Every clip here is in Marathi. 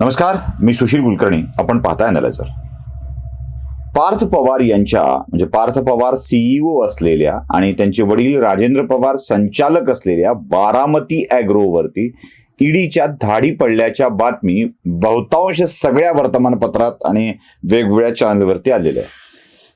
नमस्कार मी सुशील कुलकर्णी. आपण पाहताय अनालायझर पार्थ पवार यांच्या म्हणजे पार्थ पवार सीईओ असलेल्या आणि त्यांचे वडील राजेंद्र पवार संचालक असलेल्या बारामती अॅग्रोवरती ईडीच्या धाडी पडल्याच्या बातमी बहुतांश सगळ्या वर्तमानपत्रात आणि वेगवेगळ्या चॅनलवरती आलेल्या आहे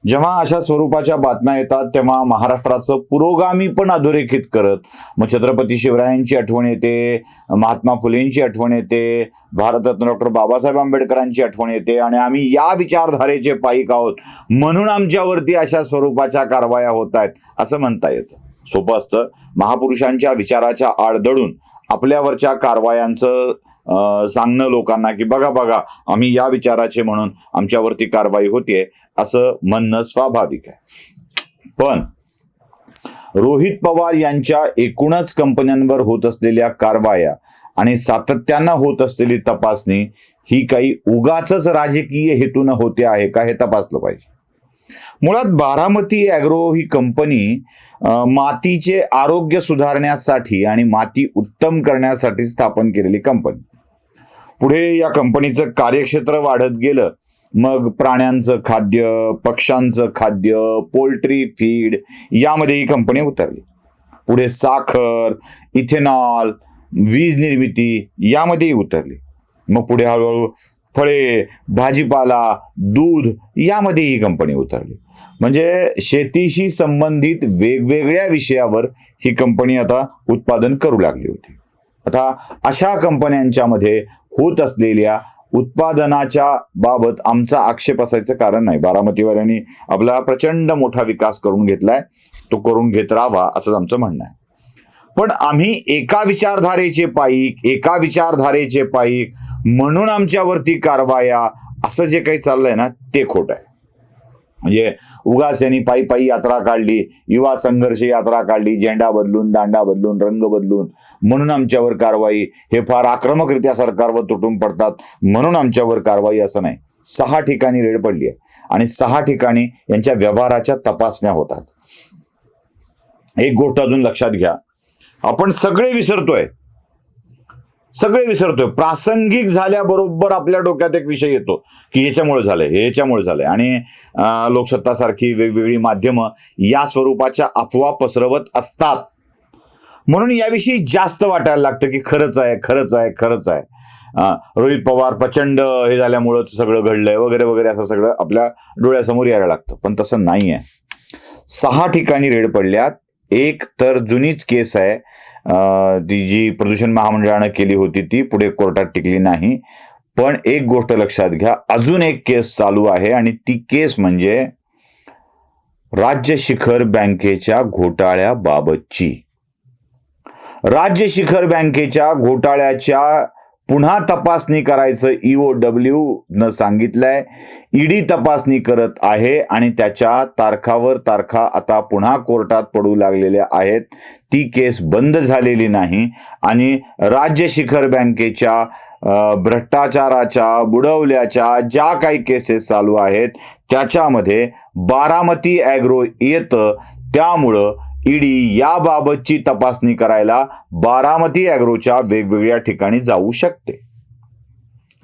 जेव्हा अशा स्वरूपाच्या बातम्या येतात तेव्हा महाराष्ट्राचं पुरोगामी पण अधोरेखित करत मग छत्रपती शिवरायांची आठवण येते महात्मा फुलेंची आठवण येते भारतरत्न डॉक्टर बाबासाहेब आंबेडकरांची आठवण येते आणि आम्ही या विचारधारेचे पायिक आहोत म्हणून आमच्यावरती अशा स्वरूपाच्या कारवाया होत आहेत असं म्हणता येतं. सोपं असतं. महापुरुषांच्या विचाराच्या आड दडून आपल्यावरच्या कारवायांचं सांगणं लोकांना की बघा बघा आम्ही या विचाराचे म्हणून आमच्यावरती कारवाई होतीये असं म्हणणं स्वाभाविक आहे. पण रोहित पवार यांच्या एकूणच कंपन्यांवर होत असलेल्या कारवाया आणि सातत्यानं होत असलेली तपासणी ही काही उगाच राजकीय हेतून होते आहे का हे तपासलं पाहिजे. मुळात बारामती ॲग्रो ही कंपनी मातीचे आरोग्य सुधारण्यासाठी आणि माती उत्तम करण्यासाठी स्थापन केलेली कंपनी. पुढे या कंपनीचं कार्यक्षेत्र वाढत गेलं. मग प्राण्यांचं खाद्य पक्ष्यांचं खाद्य पोल्ट्री फीड यामध्ये ही कंपनी उतरली. पुढे साखर इथेनॉल वीज निर्मिती यामध्येही उतरली. मग पुढे हळूहळू फळे भाजीपाला दूध यामध्ये ही कंपनी उतरली. म्हणजे शेतीशी संबंधित वेगवेगळ्या विषयावर ही कंपनी आता उत्पादन करू लागली होती. आता अशा कंपन्यांच्यामध्ये होत असलेल्या उत्पादनाच्या बाबत आमचा आक्षेप असायचं कारण नाही. बारामतीवाल्यांनी आपला प्रचंड मोठा विकास करून घेतलाय. तो करून घेत राहावा असंच आमचं म्हणणं आहे. पण आम्ही एका विचारधारेचे पाईक एका विचारधारेचे पाईक म्हणून आमच्यावरती कारवाया असं जे काही चाललंय ना ते खोट आहे. म्हणजे उगास यांनी पायी पायी यात्रा काढली युवा संघर्ष यात्रा काढली झेंडा बदलून दांडा बदलून रंग बदलून. म्हणून आमच्यावर कारवाई हे फार आक्रमकरित्या सरकारवर तुटून पडतात. म्हणून आमच्यावर कारवाई असं नाही. सहा ठिकाणी रेड पडली आहे. आणि सहा ठिकाणी यांच्या व्यवहाराच्या तपासण्या होतात. एक गोष्ट अजून लक्षात घ्या. आपण सगळे विसरतोय. सगळे विसरतोय. प्रासंगिक झाल्याबरोबर आपल्या डोक्यात एक विषय येतो की ह्याच्यामुळे झालंय हे ह्याच्यामुळे झालंय. आणि लोकसत्तासारखी वेगवेगळी माध्यमं या स्वरूपाच्या अफवा पसरवत असतात. म्हणून याविषयी जास्त वाटायला लागतं की खरंच आहे खरंच आहे खरंच आहे. रोहित पवार प्रचंड हे झाल्यामुळंच सगळं घडलंय वगैरे वगैरे असं सगळं आपल्या डोळ्यासमोर यायला लागतं. पण तसं नाही आहे सहा ठिकाणी रेड पडल्यात. एक तर जुनीच केस आहे ती जी प्रदूषण महामंडळानं केली होती ती पुढे कोर्टात टिकली नाही. पण एक गोष्ट लक्षात घ्या अजून एक केस चालू आहे आणि ती केस म्हणजे राज्य शिखर बँकेच्या घोटाळ्याबाबतची. राज्य शिखर बँकेच्या घोटाळ्याच्या पुन्हा तपासणी करायचं ईओ डब्ल्यू न सांगितलंय. ईडी तपासणी करत आहे आणि त्याच्या तारखावर तारखा आता पुन्हा कोर्टात पडू लागलेल्या आहेत. ती केस बंद झालेली नाही आणि राज्य शिखर बँकेच्या भ्रष्टाचाराच्या बुडवल्याच्या ज्या काही केसेस चालू आहेत त्याच्यामध्ये बारामती ॲग्रो येतं. त्यामुळं ईडी याबाबतची तपासणी करायला बारामती अॅग्रोच्या वेगवेगळ्या ठिकाणी जाऊ शकते.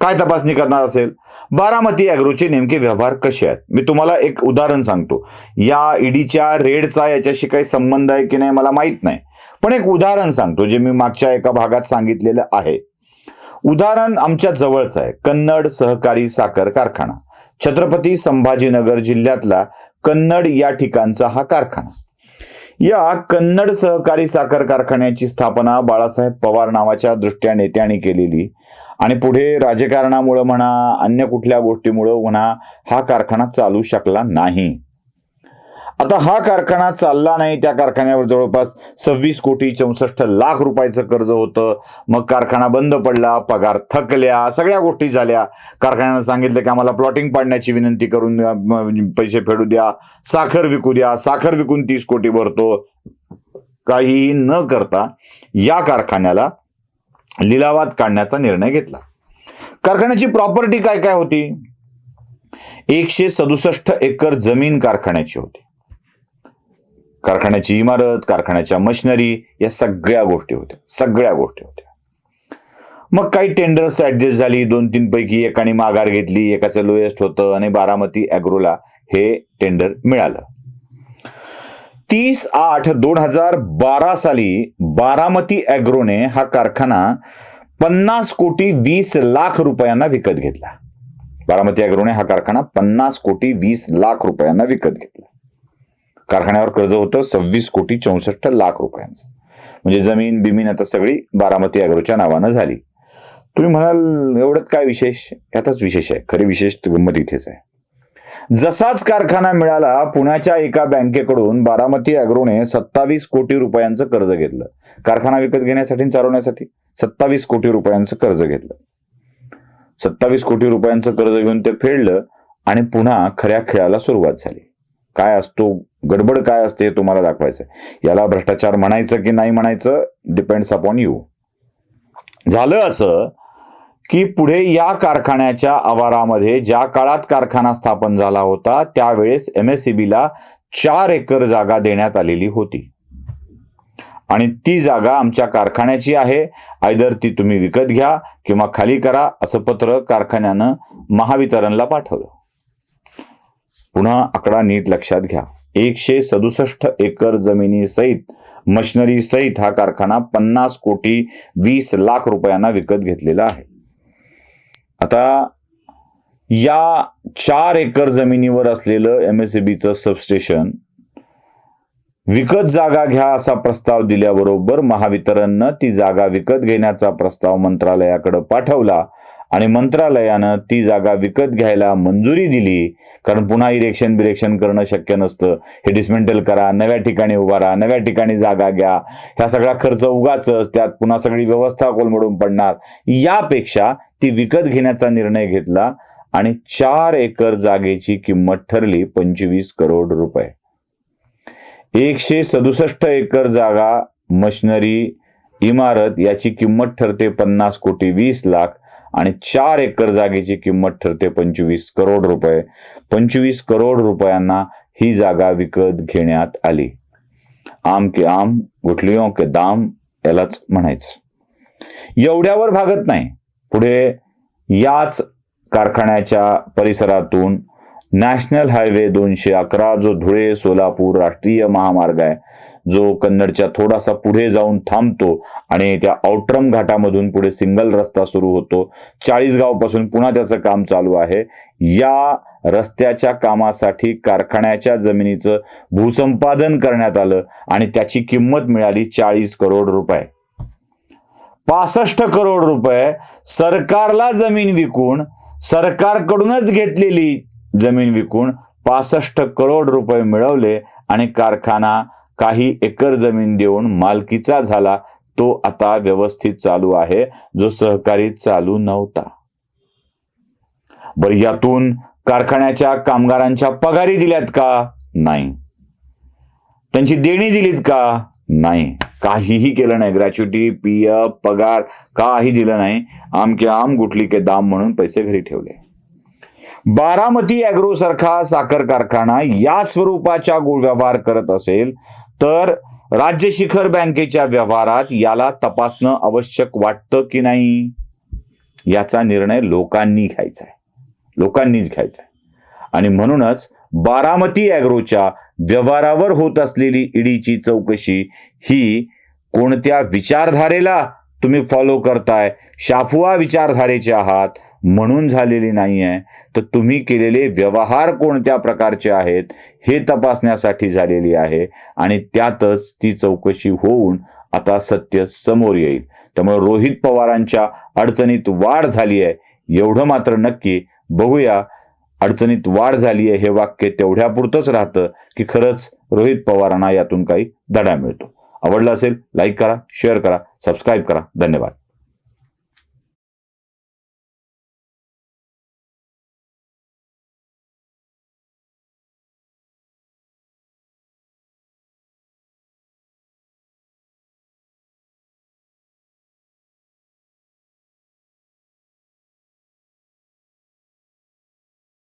काय तपासणी करणार असेल? बारामती अॅग्रोचे नेमके व्यवहार कसे आहेत? मी तुम्हाला एक उदाहरण सांगतो. या ईडीच्या रेडचा याच्याशी काही संबंध आहे की नाही मला माहीत नाही. पण एक उदाहरण सांगतो जे मी मागच्या एका भागात सांगितलेलं आहे. उदाहरण आमच्या जवळच आहे. कन्नड सहकारी साखर कारखाना. छत्रपती संभाजीनगर जिल्ह्यातला कन्नड या ठिकाणचा हा कारखाना. या कन्नड सहकारी साखर कारखान्याची स्थापना बाळासाहेब पवार नावाच्या दृष्ट्या नेत्याने केलेली. आणि पुढे राजकारणामुळं म्हणा अन्य कुठल्या गोष्टीमुळं म्हणा हा कारखाना चालू शकला नाही. आता हा कारखाना चालला नाही त्या कारखान्यावर जवळपास सव्वीस कोटी चौसष्ट लाख रुपयाचं कर्ज होतं. मग कारखाना बंद पडला पगार थकल्या सगळ्या गोष्टी झाल्या. कारखान्यानं सांगितलं की आम्हाला प्लॉटिंग पाडण्याची विनंती करून म्हणजे पैसे फेडू द्या साखर विकू द्या साखर विकून तीस कोटी भरतो. काहीही न करता या कारखान्याला लिलावात काढण्याचा निर्णय घेतला. कारखान्याची प्रॉपर्टी काय काय होती? एकशे सदुसष्ट एकर जमीन कारखान्याची होती. कारखान्याची इमारत कारखान्याच्या मशिनरी या सगळ्या गोष्टी होत्या. सगळ्या गोष्टी होत्या. मग काही टेंडर्स ऍडजस्ट झाली. दोन तीन पैकी एकाने माघार घेतली. एकाचं लोएस्ट होतं आणि बारामती अॅग्रोला हे टेंडर मिळालं. तीस आठ दोन हजार बारा साली बारामती अॅग्रोने हा कारखाना पन्नास कोटी वीस लाख रुपयांना विकत घेतला. बारामती अॅग्रोने हा कारखाना पन्नास कोटी वीस लाख रुपयांना विकत घेतला. कारखान्यावर कर्ज होतं सव्वीस कोटी चौसष्ट लाख रुपयांचं. म्हणजे जमीन बिमीन आता सगळी बारामती अॅग्रोच्या नावानं झाली. तुम्ही म्हणाल एवढंच काय विशेष? यातच विशेष आहे. खरी विशेष गंमत इथेच आहे. जसाच कारखाना मिळाला पुण्याच्या एका बँकेकडून बारामती अॅग्रोने सत्तावीस कोटी रुपयांचं कर्ज घेतलं. कारखाना विकत घेण्यासाठी चालवण्यासाठी सत्तावीस कोटी रुपयांचं कर्ज घेतलं. सत्तावीस कोटी रुपयांचं कर्ज घेऊन ते फेडलं आणि पुन्हा खऱ्या खेळाला सुरुवात झाली. काय असतो गडबड काय असते हे तुम्हाला दाखवायचं याला भ्रष्टाचार म्हणायचं की नाही म्हणायचं डिपेंड्स अपॉन यू झालं असं की पुढे या कारखान्याच्या आवारामध्ये ज्या काळात कारखाना स्थापन झाला होता त्यावेळेस एम एस ला चार एकर जागा देण्यात आलेली होती. आणि ती जागा आमच्या कारखान्याची आहे. आयदर ती तुम्ही विकत घ्या किंवा खाली करा असं पत्र कारखान्यानं महावितरणला पाठवलं. पुन्हा आकडा नीट लक्षात घ्या. एकशे सदुसष्ट एकर जमिनी सहित मशिनरी सहित हा कारखाना पन्नास कोटी वीस लाख रुपयांना विकत घेतलेला आहे. आता या चार एकर जमिनीवर असलेलं एम एस बीचं सबस्टेशन विकत जागा घ्या असा प्रस्ताव दिल्याबरोबर महावितरणनं ती जागा विकत घेण्याचा प्रस्ताव मंत्रालयाकडे पाठवला. आणि मंत्रालयानं ती जागा विकत घ्यायला मंजुरी दिली. कारण पुन्हा इरेक्शन बिरेक्शन करणं शक्य नसतं. हे डिसमेंटल करा नव्या ठिकाणी उभारा नव्या ठिकाणी जागा घ्या. ह्या सगळा खर्च उगाच त्यात पुन्हा सगळी व्यवस्था कोलमडून पडणार. यापेक्षा ती विकत घेण्याचा निर्णय घेतला आणि चार एकर जागेची किंमत ठरली पंचवीस करोड रुपये. एकशे सदुसष्ट एकर जागा मशिनरी इमारत याची किंमत ठरते पन्नास कोटी वीस लाख. आणि चार एकर जागेची किंमत ठरते पंचवीस करोड रुपये. पंचवीस करोड रुपयांना ही जागा विकत घेण्यात आली. आम के आम गुठलियों के दाम यालाच म्हणायचं. एवढ्यावर भागत नाही. पुढे याच कारखान्याच्या परिसरातून नॅशनल हायवे दोनशे अकरा जो धुळे सोलापूर राष्ट्रीय महामार्ग आहे. जो कन्नडच्या थोडासा पुढे जाऊन थांबतो आणि त्या औट्रम घाटामधून पुढे सिंगल रस्ता सुरू होतो. चाळीसगावपासून पुन्हा त्याचं काम चालू आहे. या रस्त्याच्या कामासाठी कारखान्याच्या जमिनीचं भूसंपादन करण्यात आलं आणि त्याची किंमत मिळाली चाळीस करोड रुपये. पासष्ट करोड रुपये सरकारला जमीन विकून सरकारकडूनच घेतलेली जमीन विकून पासष्ट करोड रुपये मिळवले आणि कारखाना काही एकर जमीन देऊन मालकीचा झाला तो आता व्यवस्थित चालू आहे जो सहकारी चालू नव्हता. बरं यातून कारखान्याच्या कामगारांच्या पगारी दिल्यात का? नाही. त्यांची देणी दिलीत का? नाही. काहीही केलं नाही. ग्रॅच्युटी पी एफ पगार काही दिलं नाही. आमके आम गुठली के दाम म्हणून पैसे घरी ठेवले. बारामती अॅग्रो सारखा साखर कारखाना या स्वरूपाच्या व्यवहार करत असेल तर राज्य शिखर बँकेच्या व्यवहारात याला तपासणं आवश्यक वाटतं की नाही? याचा निर्णय लोकांनी घ्यायचा आहे. लोकांनीच घ्यायचा आहे. आणि म्हणूनच बारामती अॅग्रोच्या व्यवहारावर होत असलेली ईडीची चौकशी ही कोणत्या विचारधारेला तुम्ही फॉलो करताय? शाफुआ विचारधारेचे आहात. म्हणून झालेली नाही आहे तर तुम्ही केलेले व्यवहार कोणत्या प्रकारचे आहेत हे तपासण्यासाठी झालेली आहे आणि त्यातच ती चौकशी होऊन आता सत्य समोर येईल. त्यामुळे रोहित पवारांच्या अडचणीत वाढ झाली आहे एवढं मात्र नक्की बघूया. अडचणीत वाढ झाली आहे हे वाक्य तेवढ्यापुरतंच राहतं की खरंच रोहित पवारांना यातून काही धडा मिळतो. आवडला असेल लाईक करा शेअर करा सबस्क्राईब करा. धन्यवाद.